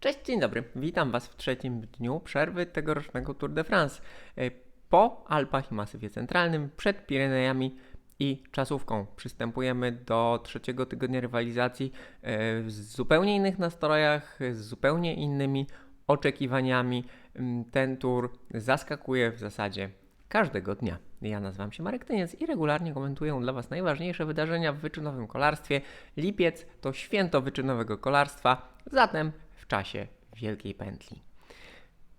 Cześć, dzień dobry. Witam Was w trzecim dniu przerwy tegorocznego Tour de France. E, Po Alpach i Masywie Centralnym, przed Pirenejami i czasówką. Przystępujemy do trzeciego tygodnia rywalizacji e, w zupełnie innych nastrojach, z zupełnie innymi oczekiwaniami. Mm, Ten tour zaskakuje w zasadzie każdego dnia. Ja nazywam się Marek Tyniec i regularnie komentuję dla Was najważniejsze wydarzenia w wyczynowym kolarstwie. Lipiec to święto wyczynowego kolarstwa, zatem w czasie Wielkiej Pętli.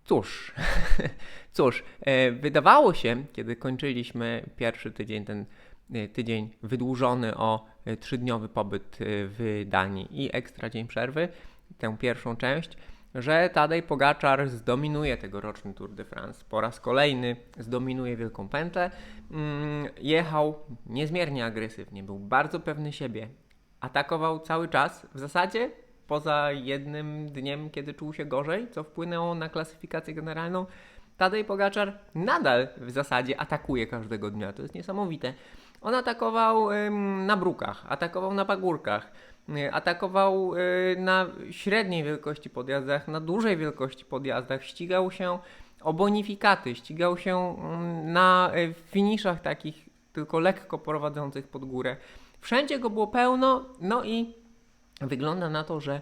Cóż, cóż, e, wydawało się, kiedy kończyliśmy pierwszy tydzień, ten e, tydzień wydłużony o e, trzydniowy pobyt w Danii i ekstra dzień przerwy, tę pierwszą część, że Tadej Pogaczar zdominuje tegoroczny Tour de France. Po raz kolejny zdominuje Wielką Pętlę. Mm, Jechał niezmiernie agresywnie, był bardzo pewny siebie. Atakował cały czas, w zasadzie poza jednym dniem, kiedy czuł się gorzej, co wpłynęło na klasyfikację generalną. Tadej Pogaczar nadal w zasadzie atakuje każdego dnia. To jest niesamowite. On atakował ym, na brukach, atakował na pagórkach, y, atakował y, na średniej wielkości podjazdach, na dużej wielkości podjazdach, ścigał się o bonifikaty, ścigał się na y, finiszach takich tylko lekko prowadzących pod górę. Wszędzie go było pełno, no i wygląda na to, że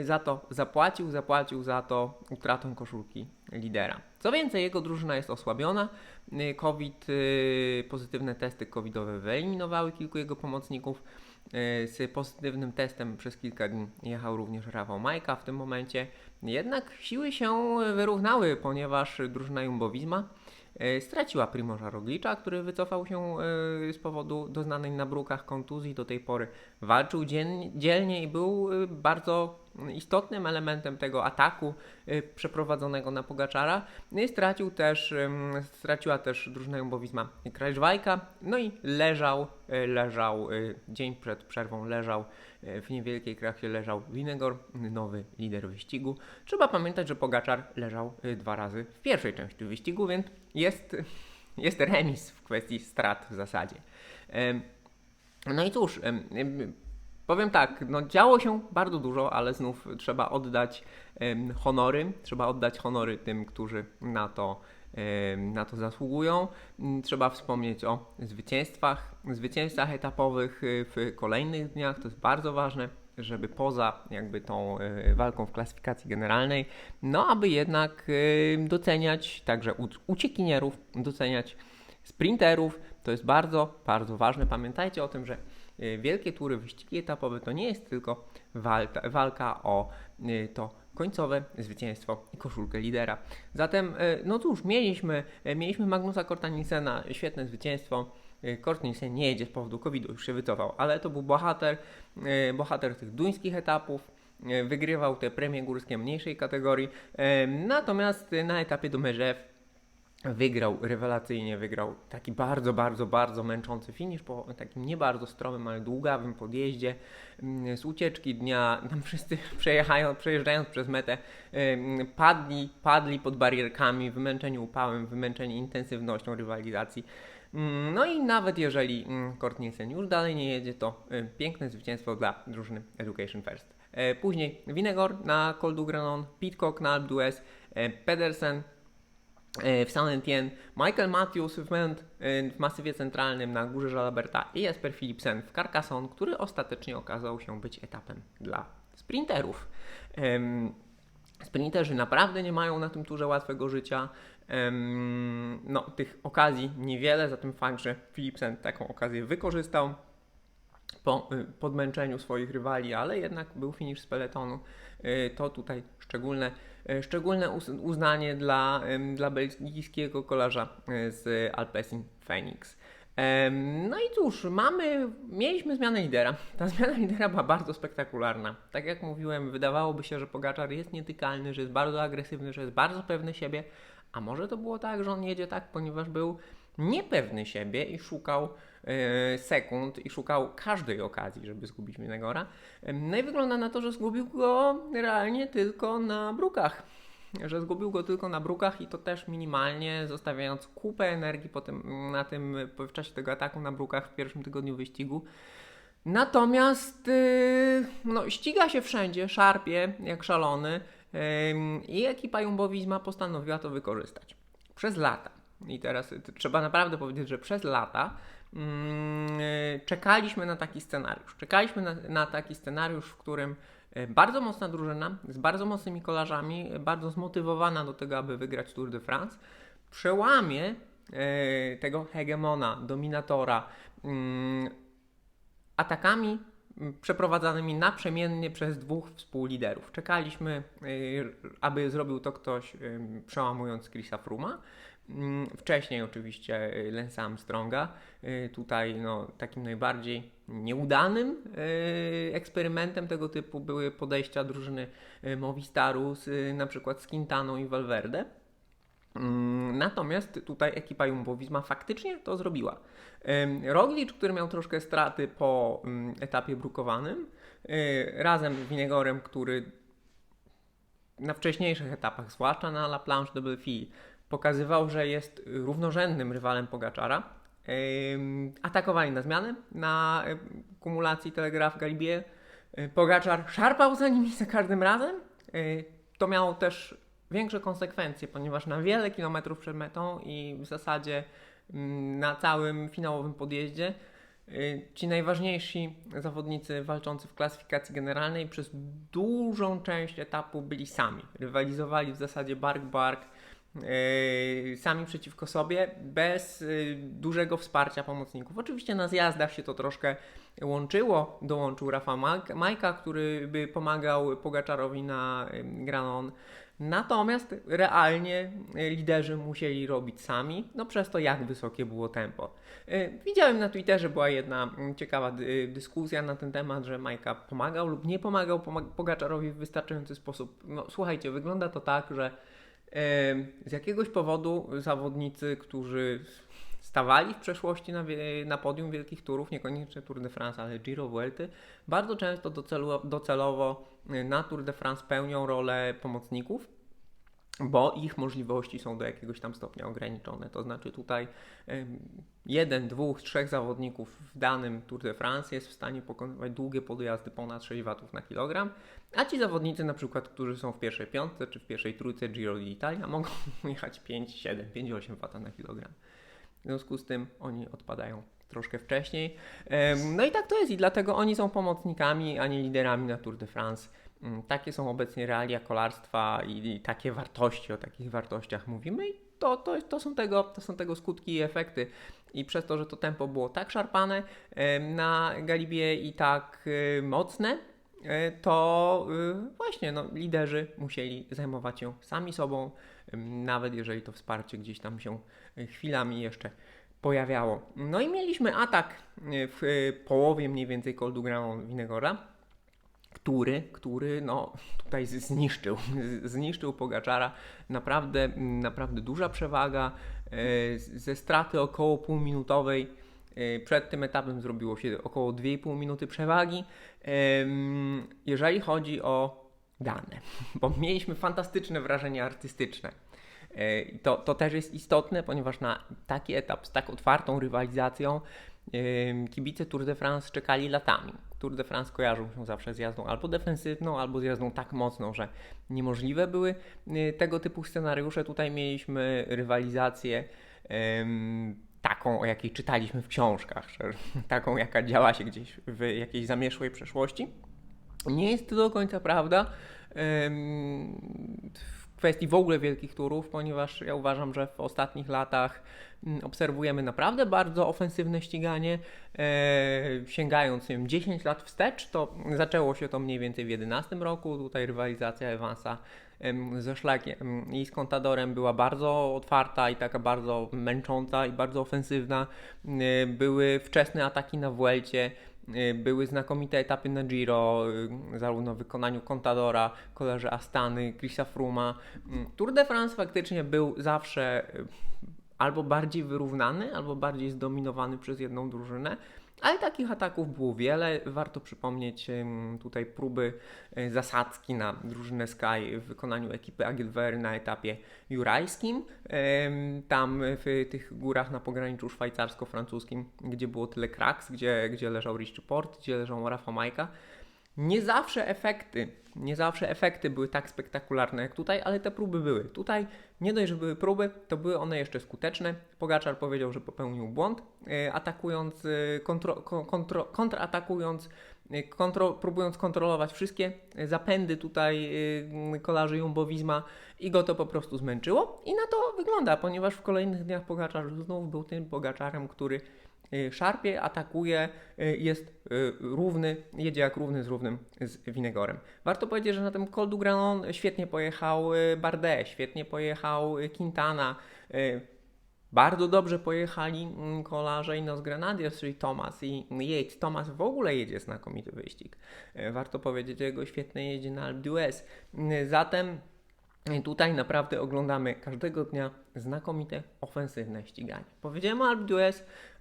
y, za to zapłacił, zapłacił za to utratą koszulki lidera. Co więcej, jego drużyna jest osłabiona. Y, COVID, y, pozytywne testy covidowe wyeliminowały kilku jego pomocników. Z pozytywnym testem przez kilka dni jechał również Rafał Majka w tym momencie. Jednak siły się wyrównały, ponieważ drużyna Jumbo-Visma y, straciła Primoża Roglicza, który wycofał się y, z powodu doznanej na brukach kontuzji. Do tej pory walczył dzielnie i był y, bardzo istotnym elementem tego ataku przeprowadzonego na Pogaczara. No stracił też, straciła też drużyna Jumbo-Visma Krajżwajka, no i leżał, leżał, dzień przed przerwą leżał w niewielkiej krasie leżał Winegor, nowy lider wyścigu. Trzeba pamiętać, że Pogaczar leżał dwa razy w pierwszej części wyścigu, więc jest, jest remis w kwestii strat w zasadzie. No i cóż, em, em, powiem tak, no działo się bardzo dużo, ale znów trzeba oddać honory, trzeba oddać honory tym, którzy na to, na to zasługują. Mm, Trzeba wspomnieć o zwycięstwach, zwycięstwach etapowych y, w kolejnych dniach, to jest bardzo ważne, żeby poza jakby tą y, walką w klasyfikacji generalnej, no aby jednak y, doceniać także uciekinierów, doceniać sprinterów, to jest bardzo, bardzo ważne. Pamiętajcie o tym, że y, wielkie tury, wyścigi etapowe to nie jest tylko walka, o to końcowe zwycięstwo i koszulkę lidera. Zatem, no cóż, mieliśmy, mieliśmy Magnusa Kortanisena, świetne zwycięstwo. Y, Kort Nielsen nie jedzie z powodu COVID-u, już się wycofał, ale to był bohater, y, bohater tych duńskich etapów. y, Wygrywał te premie górskie mniejszej kategorii. Y, Natomiast y, na etapie do Merzew wygrał rewelacyjnie, wygrał taki bardzo, bardzo, bardzo męczący finish po takim nie bardzo stromym, ale długawym podjeździe mm, z ucieczki dnia. Tam wszyscy przejeżdżając przez metę padli, padli pod barierkami, wymęczeni upałem, wymęczeni intensywnością rywalizacji. Mm, No i nawet jeżeli Kort Nielsen już dalej nie jedzie, to y, piękne zwycięstwo dla drużyny Education First. E, Później Winegor na Col du Granon, Pitcock na Alpe d'Huez, e, Pedersen w Saint Etienne, Michael Matthews w Ment w masywie centralnym na górze Jalaberta i Jesper Philipsen w Carcassonne, który ostatecznie okazał się być etapem dla sprinterów. Sprinterzy naprawdę nie mają na tym turze łatwego życia. No, tych okazji niewiele, zatem fakt, że Philipsen taką okazję wykorzystał po y, podmęczeniu swoich rywali, ale jednak był finish z peletonu. Y, To tutaj szczególne, y, szczególne uz- uznanie dla, dla belgijskiego kolarza z Alpecin Phoenix. No i cóż, mamy, mieliśmy zmianę lidera. Ta zmiana lidera była bardzo spektakularna. Tak jak mówiłem, wydawałoby się, że Pogaczar jest nietykalny, że jest bardzo agresywny, że jest bardzo pewny siebie, a może to było tak, że on jedzie tak, ponieważ był niepewny siebie i szukał e, sekund i szukał każdej okazji, żeby zgubić Winegora. Em, No i wygląda na to, że zgubił go realnie tylko na brukach. Że zgubił go tylko na brukach i to też minimalnie, zostawiając kupę energii po tym, na tym, w czasie tego ataku na brukach w pierwszym tygodniu wyścigu. Natomiast yy, no, ściga się wszędzie, szarpie jak szalony. Ym, I ekipa Jumbo postanowiła to wykorzystać. Przez lata. I teraz y, trzeba naprawdę powiedzieć, że przez lata mm, y, czekaliśmy na taki scenariusz. Czekaliśmy na, na taki scenariusz, w którym y, bardzo mocna drużyna, z bardzo mocnymi kolarzami, y, bardzo zmotywowana do tego, aby wygrać Tour de France, przełamie y, tego hegemona, dominatora, mm, atakami mm, przeprowadzanymi naprzemiennie przez dwóch współliderów. Czekaliśmy, aby zrobił to ktoś przełamując Chrisa Fruma. Mm, Wcześniej oczywiście y, Lance Armstronga. Y, Tutaj no, takim najbardziej nieudanym y, eksperymentem tego typu były podejścia drużyny Movistaru z na przykład z Quintaną i Valverde. Mm, Natomiast tutaj ekipa Jumbo-Visma faktycznie to zrobiła. Roglic, który miał troszkę straty po etapie brukowanym, razem z Winegorem, który na wcześniejszych etapach, zwłaszcza na La Planche de Belfi, pokazywał, że jest równorzędnym rywalem Pogaczara. Atakowali na zmianę, na kumulacji Telegraf Galibier. Y, Pogaczar szarpał za nimi za każdym razem. Y, To miało też większe konsekwencje, ponieważ na wiele kilometrów przed metą i w zasadzie mm, na całym finałowym podjeździe y, ci najważniejsi zawodnicy walczący w klasyfikacji generalnej przez dużą część etapu byli sami. Rywalizowali w zasadzie bark-bark, yy, sami przeciwko sobie, bez yy, dużego wsparcia pomocników. Oczywiście na zjazdach się to troszkę łączyło, dołączył Rafa Majka- który by pomagał Pogaczarowi na Granon. Natomiast realnie y, liderzy musieli robić sami, no przez to jak wysokie było tempo. Y, Widziałem na Twitterze była jedna mm, ciekawa dy- dyskusja na ten temat, że Majka pomagał lub nie pomagał pomag- Pogaczarowi w wystarczający sposób. No słuchajcie, wygląda to tak, że y, z jakiegoś powodu zawodnicy, którzy stawali w przeszłości na, na podium wielkich turów, niekoniecznie Tour de France, ale Giro Vuelty, bardzo często docelowo y, na Tour de France pełnią rolę pomocników, bo ich możliwości są do jakiegoś tam stopnia ograniczone. To znaczy tutaj jeden, dwóch, trzech zawodników w danym Tour de France jest w stanie pokonywać długie podjazdy ponad 6 watów na kilogram, a ci zawodnicy na przykład, którzy są w pierwszej piątce czy w pierwszej trójce Giro d'Italia mogą jechać 5, 7, 5, 8 wata na kilogram. W związku z tym oni odpadają troszkę wcześniej. No i tak to jest i dlatego oni są pomocnikami, a nie liderami na Tour de France. Mm, Takie są obecnie realia kolarstwa i, i takie wartości, o takich wartościach mówimy i to, to, to, są tego, to są tego skutki i efekty. I przez to, że to tempo było tak szarpane na Galibie i tak mocne, y, to y, właśnie no, liderzy musieli zajmować się sami sobą, nawet jeżeli to wsparcie gdzieś tam się y, chwilami jeszcze pojawiało. No i mieliśmy atak w połowie mniej więcej Col du Grand Winegora, który, który no, tutaj zniszczył, zniszczył Pogaczara. Naprawdę, naprawdę duża przewaga. z- Ze straty około półminutowej y, przed tym etapem zrobiło się około 2,5 minuty przewagi. Ym, Jeżeli chodzi o dane, bo mieliśmy fantastyczne wrażenie artystyczne. To, to też jest istotne, ponieważ na taki etap z tak otwartą rywalizacją kibice Tour de France czekali latami. Tour de France kojarzą się zawsze z jazdą albo defensywną, albo z jazdą tak mocną, że niemożliwe były y, tego typu scenariusze. Tutaj mieliśmy rywalizację taką, o jakiej czytaliśmy w książkach, taką jaka działa się gdzieś w jakiejś zamieszłej przeszłości. Nie jest to do końca prawda w kwestii w ogóle wielkich turów, ponieważ ja uważam, że w ostatnich latach obserwujemy naprawdę bardzo ofensywne ściganie. E, sięgając wiem, 10 lat wstecz, to zaczęło się to mniej więcej w 2011 roku. Tutaj rywalizacja Evansa ze Szlakiem i z Contadorem była bardzo otwarta i taka bardzo męcząca i bardzo ofensywna. E, Były wczesne ataki na Vuelcie, e, były znakomite etapy na Giro, zarówno w wykonaniu Contadora, koleży Astany, Chrisa Fruma. Mm, Tour de France faktycznie był zawsze albo bardziej wyrównany, albo bardziej zdominowany przez jedną drużynę. Ale takich ataków było wiele. Warto przypomnieć tutaj próby e, zasadzki na drużynę Sky w wykonaniu ekipy Agilvery na etapie jurajskim. Tam w tych górach na pograniczu szwajcarsko-francuskim, gdzie było tyle kraks, gdzie, gdzie leżał Richie Port, gdzie leżał Rafa Majka. Nie zawsze efekty, nie zawsze efekty były tak spektakularne jak tutaj, ale te próby były. Tutaj nie dość, że były próby, to były one jeszcze skuteczne. Pogaczar powiedział, że popełnił błąd, e, atakując, e, kontro, kontro, kontratakując, e, kontro, próbując kontrolować wszystkie zapędy tutaj kolarzy Jumbo-Visma i go to po prostu zmęczyło. I na to wygląda, ponieważ w kolejnych dniach Pogaczar znów był tym Pogaczarem, który szarpie, atakuje, y, jest y, równy, jedzie jak równy z równym z Winegorem. Warto powiedzieć, że na tym Col du Granon świetnie pojechał Bardet, świetnie pojechał Quintana, bardzo dobrze pojechali mm, kolarze Inos Grenadiers, czyli Thomas i Yates. Thomas w ogóle jedzie znakomity wyścig. Warto powiedzieć, że jego świetnie jedzie na Alpe d'Huez. Zatem tutaj naprawdę oglądamy każdego dnia znakomite ofensywne ściganie. Powiedziałem o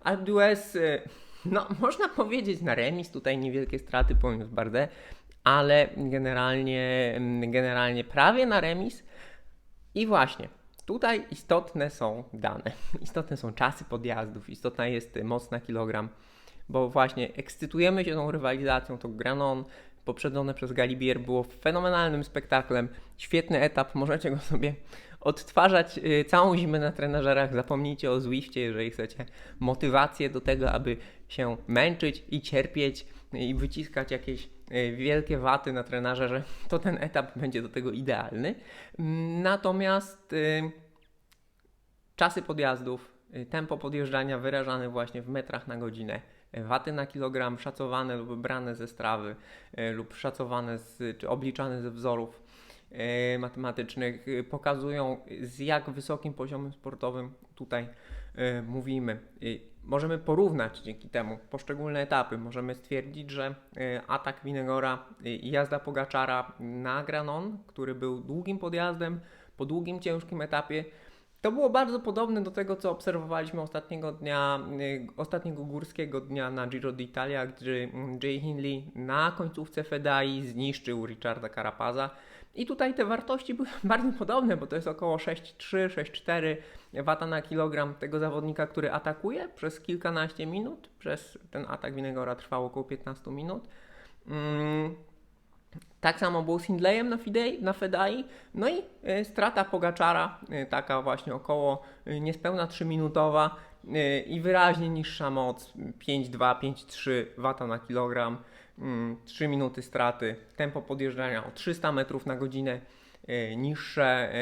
Alpe d'Huez, y, no można powiedzieć na remis, tutaj niewielkie straty poniósł Bardet, ale generalnie, mm, generalnie prawie na remis. I właśnie, tutaj istotne są dane, istotne są czasy podjazdów, istotna jest moc na kilogram, bo właśnie ekscytujemy się tą rywalizacją, to Granon poprzedzone przez Galibier było fenomenalnym spektaklem, świetny etap, możecie go sobie odtwarzać y, całą zimę na trenażerach. Zapomnijcie o Zwiftie, jeżeli chcecie motywację do tego, aby się męczyć i cierpieć i wyciskać jakieś y, wielkie waty na trenażerze, to ten etap będzie do tego idealny. Natomiast y, czasy podjazdów, tempo podjeżdżania wyrażane właśnie w metrach na godzinę, waty na kilogram szacowane lub brane ze strawy lub szacowane z, czy obliczane ze wzorów E, matematycznych e, pokazują, z jak wysokim poziomem sportowym tutaj e, mówimy. Możemy porównać dzięki temu poszczególne etapy. Możemy stwierdzić, że atak Winegora i jazda Pogaczara na Granon, który był długim podjazdem, po długim, ciężkim etapie, to było bardzo podobne do tego, co obserwowaliśmy ostatniego dnia, ostatniego górskiego dnia na Giro d'Italia, gdzie Jay Hindley na końcówce Fedai zniszczył Richarda Carapaza. I tutaj te wartości były bardzo podobne, bo to jest około 6,3, 6,4 wata na kilogram tego zawodnika, który atakuje przez kilkanaście minut. Przez ten atak Winegora trwał około 15 minut. Mm. Tak samo było z Hindleyem na, na Fedai. No i y, strata Pogaczara, y, taka właśnie około y, niespełna 3-minutowa i wyraźnie niższa moc 5,2, 5,3 wata na kilogram. 3 mm, minuty straty, tempo podjeżdżania o 300 metrów na godzinę niższe.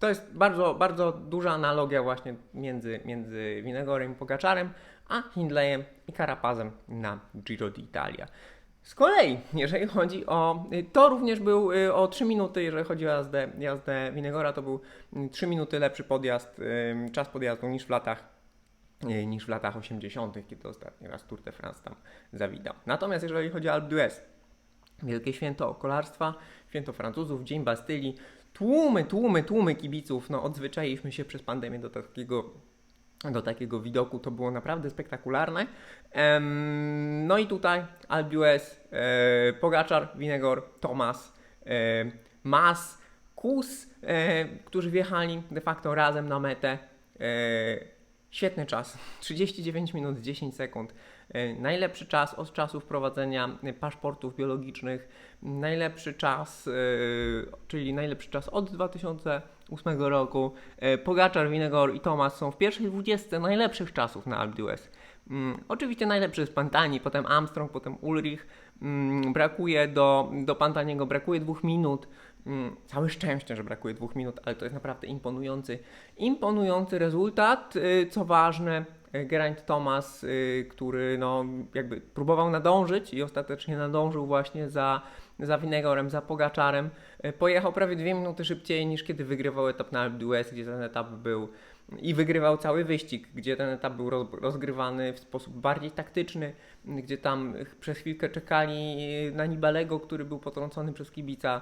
To jest bardzo, bardzo duża analogia właśnie między, między Winegorem i Pogaczarem, a Hindleyem i Carapazem na Giro d'Italia. Z kolei, jeżeli chodzi o. To również był o 3 minuty, jeżeli chodzi o jazdę, jazdę Winegora, to był 3 minuty lepszy podjazd, czas podjazdu niż w latach E, niż w latach 80., kiedy ostatni raz Tour de France tam zawitał. Natomiast jeżeli chodzi o Alpe d'Huez, wielkie święto kolarstwa, święto Francuzów, Dzień Bastylii, tłumy, tłumy, tłumy kibiców, no odzwyczailiśmy się przez pandemię do takiego do takiego widoku, to było naprawdę spektakularne. no i tutaj d'Huez, e, Pogaczar, Winegor, Thomas, e, Mas, Kus, e, którzy wjechali de facto razem na metę. Świetny czas. 39 minut 10 sekund. Najlepszy czas od czasu wprowadzenia paszportów biologicznych. Najlepszy czas, czyli najlepszy czas od 2008 roku. E, Pogaczar, Winegor i Thomas są w pierwszej 20 najlepszych czasów na Alpe d'Huez. Mm, oczywiście najlepszy jest Pantani, potem Armstrong, potem Ulrich. Mm, brakuje do, do Pantaniego, brakuje dwóch minut. Mm, całe szczęście, że brakuje dwóch minut, ale to jest naprawdę imponujący, imponujący rezultat. Y, co ważne, y, Geraint Thomas, który no, jakby próbował nadążyć i ostatecznie nadążył właśnie za, za Winegorem, za Pogaczarem. Pojechał prawie dwie minuty szybciej niż kiedy wygrywał etap na Alpe d'Huez, gdzie ten etap był i wygrywał cały wyścig, gdzie ten etap był rozgrywany w sposób bardziej taktyczny, gdzie tam przez chwilkę czekali na Nibalego, który był potrącony przez kibica.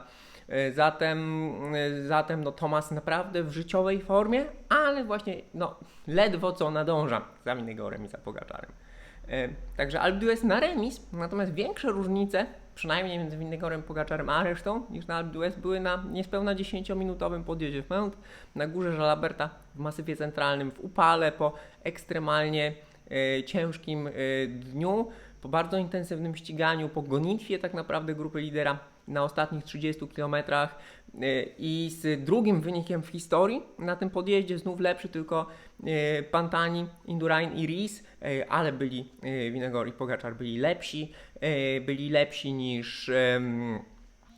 E, zatem, e, zatem no, Thomas naprawdę w życiowej formie, ale właśnie no, ledwo co nadąża za Minegorem i za Pogaczarem. E, także Alpe d'Huez na remis, natomiast większe różnice, przynajmniej między Winegorem, Pogaczarem a resztą, niż na Alpe d'Huez były na niespełna 10-minutowym podjeździe w Mount, na górze Żalaberta, w masywie centralnym, w upale, po ekstremalnie e, ciężkim e, dniu. po bardzo intensywnym ściganiu, po gonitwie tak naprawdę grupy lidera na ostatnich 30 kilometrach i z drugim wynikiem w historii na tym podjeździe, znów lepszy tylko y, Pantani, Indurain i Ries, y, ale byli Winegor i Pogaczar byli lepsi, byli lepsi niż,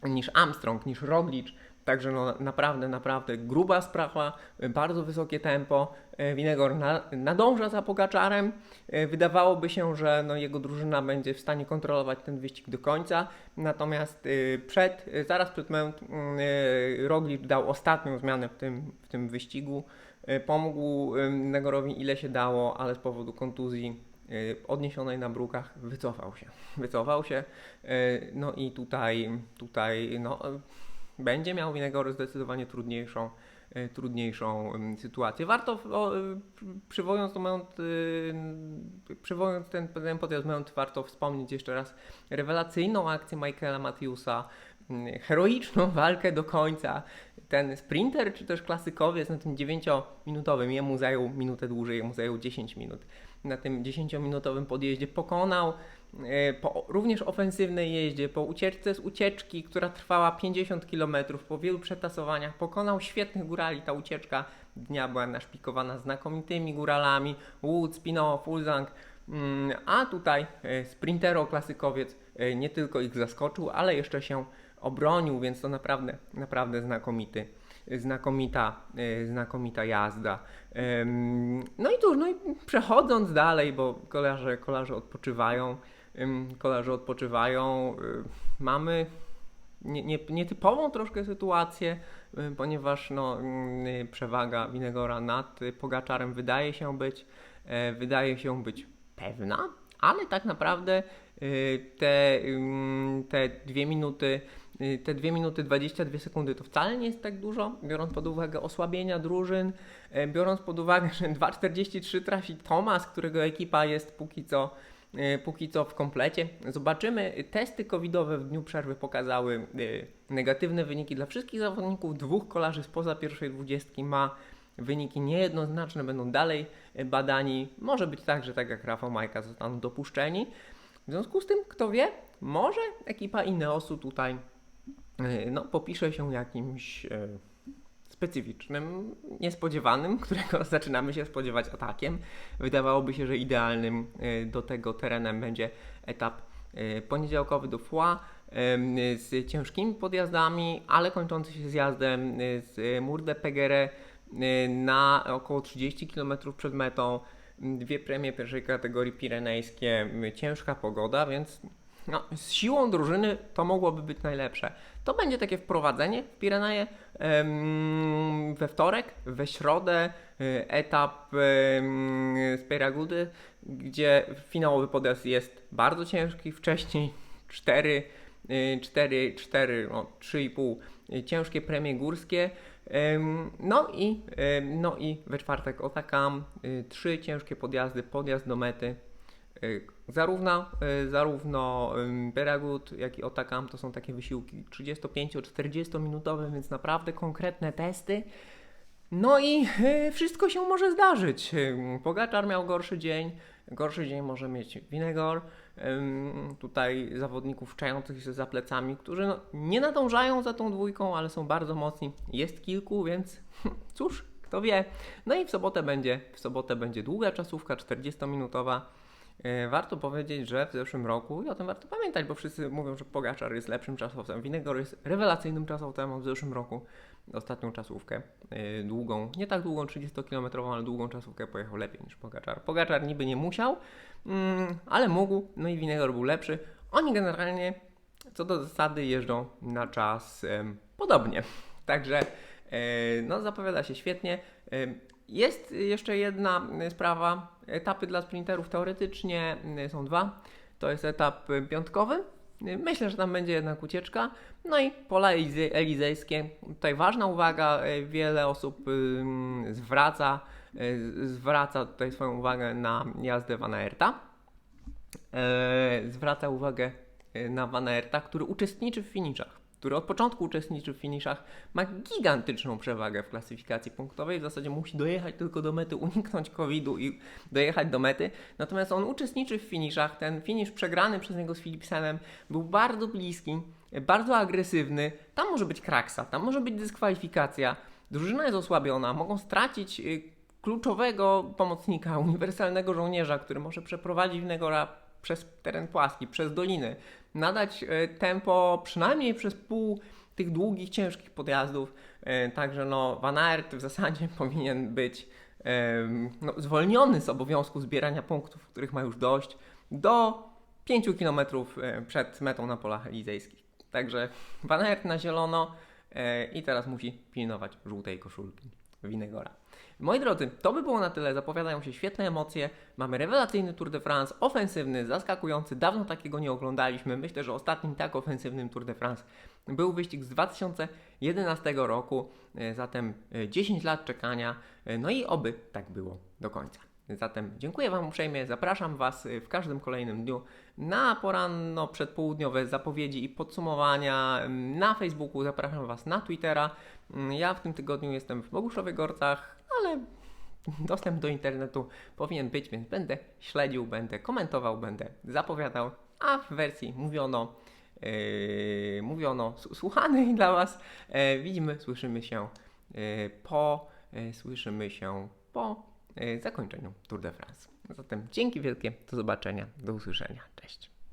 niż Armstrong, niż Roglic, Także no, naprawdę, naprawdę gruba sprawa, bardzo wysokie tempo. Winegor na, nadąża za Pogaczarem. Wydawałoby się, że no, jego drużyna będzie w stanie kontrolować ten wyścig do końca. Natomiast przed, zaraz przed moment Roglic dał ostatnią zmianę w tym, w tym wyścigu. Pomógł Winegorowi ile się dało, ale z powodu kontuzji odniesionej na brukach wycofał się. Wycofał się. No i tutaj, tutaj no, będzie miał Winegor zdecydowanie trudniejszą, e, trudniejszą sytuację. Warto, o, przywołując, moment, y, przywołując ten, ten podjazd moment, warto wspomnieć jeszcze raz rewelacyjną akcję Michaela Matthewsa, heroiczną walkę do końca. Ten sprinter, czy też klasykowiec na tym 9-minutowym, jemu zajął minutę dłużej, jemu zajął 10 minut. Na tym 10-minutowym podjeździe pokonał E, po również ofensywnej jeździe, po ucieczce z ucieczki, która trwała 50 km, po wielu przetasowaniach, pokonał świetnych górali. Ta ucieczka dnia była naszpikowana znakomitymi góralami, Wood, Spinoff, Fulzang, mm, a tutaj e, sprintero klasykowiec e, nie tylko ich zaskoczył, ale jeszcze się obronił, więc to naprawdę, naprawdę znakomity znakomita, znakomita jazda. No i cóż, no i przechodząc dalej, bo kolarze, kolarze odpoczywają, kolarze odpoczywają. Y, mamy nie, nie, nietypową troszkę sytuację, y, ponieważ no, y, przewaga Winegora nad Pogaczarem wydaje się być, e, wydaje się być pewna, ale tak naprawdę te, te dwie minuty te 2 minuty 22 sekundy to wcale nie jest tak dużo, biorąc pod uwagę osłabienia drużyn, e, biorąc pod uwagę, że 2.43 trafi Thomas, którego ekipa jest póki co póki co w komplecie. Zobaczymy. Testy covidowe w dniu przerwy pokazały negatywne wyniki dla wszystkich zawodników. Dwóch kolarzy spoza pierwszej dwudziestki ma wyniki niejednoznaczne, będą dalej badani. Może być tak, że tak jak Rafał Majka zostaną dopuszczeni. W związku z tym, kto wie, może ekipa Ineosu tutaj no, popisze się jakimś specyficznym, niespodziewanym, którego zaczynamy się spodziewać atakiem. Wydawałoby się, że idealnym e, do tego terenem będzie etap e, poniedziałkowy do Foix z ciężkimi podjazdami, ale kończący się zjazdem e, z Murde Pegere na około 30 km przed metą. Dwie premie pierwszej kategorii pirenejskie, ciężka pogoda, więc no, z siłą drużyny to mogłoby być najlepsze. To będzie takie wprowadzenie w Pireneje we wtorek, we środę e, etap z Peragudy, gdzie finałowy podjazd jest bardzo ciężki. Wcześniej 4, 4, 4 no, 3,5 ciężkie premie górskie. No i, no i we czwartek Otakam, e, trzy ciężkie podjazdy, podjazd do mety Y, zarówno, y, zarówno Beragut, jak i Otakam to są takie wysiłki 35-40 minutowe, więc naprawdę konkretne testy. No i y, wszystko się może zdarzyć. Pogaczar miał gorszy dzień, gorszy dzień może mieć Winegor. Tutaj zawodników czających się za plecami, którzy no, nie nadążają za tą dwójką, ale są bardzo mocni. Jest kilku, więc cóż, kto wie. No i w sobotę będzie, w sobotę będzie długa czasówka, 40-minutowa E, warto powiedzieć, że w zeszłym roku, i o tym warto pamiętać, bo wszyscy mówią, że Pogaczar jest lepszym czasowcem. Winegor jest rewelacyjnym czasowcem w zeszłym roku. Ostatnią czasówkę, e, długą, nie tak długą, 30-kilometrową, ale długą czasówkę pojechał lepiej niż Pogaczar. Pogaczar niby nie musiał, mm, ale mógł, no i Winegor był lepszy. Oni generalnie, co do zasady, jeżdżą na czas podobnie. Także e, no, zapowiada się świetnie. Jest jeszcze jedna sprawa. Etapy dla sprinterów teoretycznie są dwa. To jest etap piątkowy. Myślę, że tam będzie jednak ucieczka. No i pola elizejskie. Tutaj ważna uwaga, wiele osób zwraca, zwraca tutaj swoją uwagę na jazdę Van Aerta. E, zwraca uwagę na Van Aerta, który uczestniczy w finiszach. Który od początku uczestniczy w finiszach, ma gigantyczną przewagę w klasyfikacji punktowej. W zasadzie musi dojechać tylko do mety, uniknąć COVID-u i dojechać do mety. Natomiast on uczestniczy w finiszach. Ten finisz przegrany przez niego z Philipsenem był bardzo bliski, bardzo agresywny. Tam może być kraksa, tam może być dyskwalifikacja. Drużyna jest osłabiona, mogą stracić y, kluczowego pomocnika, uniwersalnego żołnierza, który może przeprowadzić Negora przez teren płaski, przez doliny, nadać e, tempo przynajmniej przez pół tych długich, ciężkich podjazdów. E, Także no, Van Aert w zasadzie powinien być no, zwolniony z obowiązku zbierania punktów, których ma już dość, do 5 km przed metą na polach elizejskich. Także Van Aert na zielono e, i teraz musi pilnować żółtej koszulki Winegora. Moi drodzy, to by było na tyle. Zapowiadają się świetne emocje. Mamy rewelacyjny Tour de France, ofensywny, zaskakujący. Dawno takiego nie oglądaliśmy. Myślę, że ostatnim tak ofensywnym Tour de France był wyścig z 2011 roku. E, Zatem e, 10 lat czekania. E, No i oby tak było do końca. Zatem dziękuję Wam uprzejmie. Zapraszam Was e, w każdym kolejnym dniu na poranno przedpołudniowe zapowiedzi i podsumowania na Facebooku. Zapraszam Was na Twittera. Ja w tym tygodniu jestem w Boguszowych Gorcach, ale dostęp do internetu powinien być, więc będę śledził, będę komentował, będę zapowiadał, a w wersji mówiono, yy, mówiono słuchanej dla Was e, widzimy, słyszymy się e, po, e, słyszymy się po e, zakończeniu Tour de France. Zatem dzięki wielkie, do zobaczenia, do usłyszenia, cześć.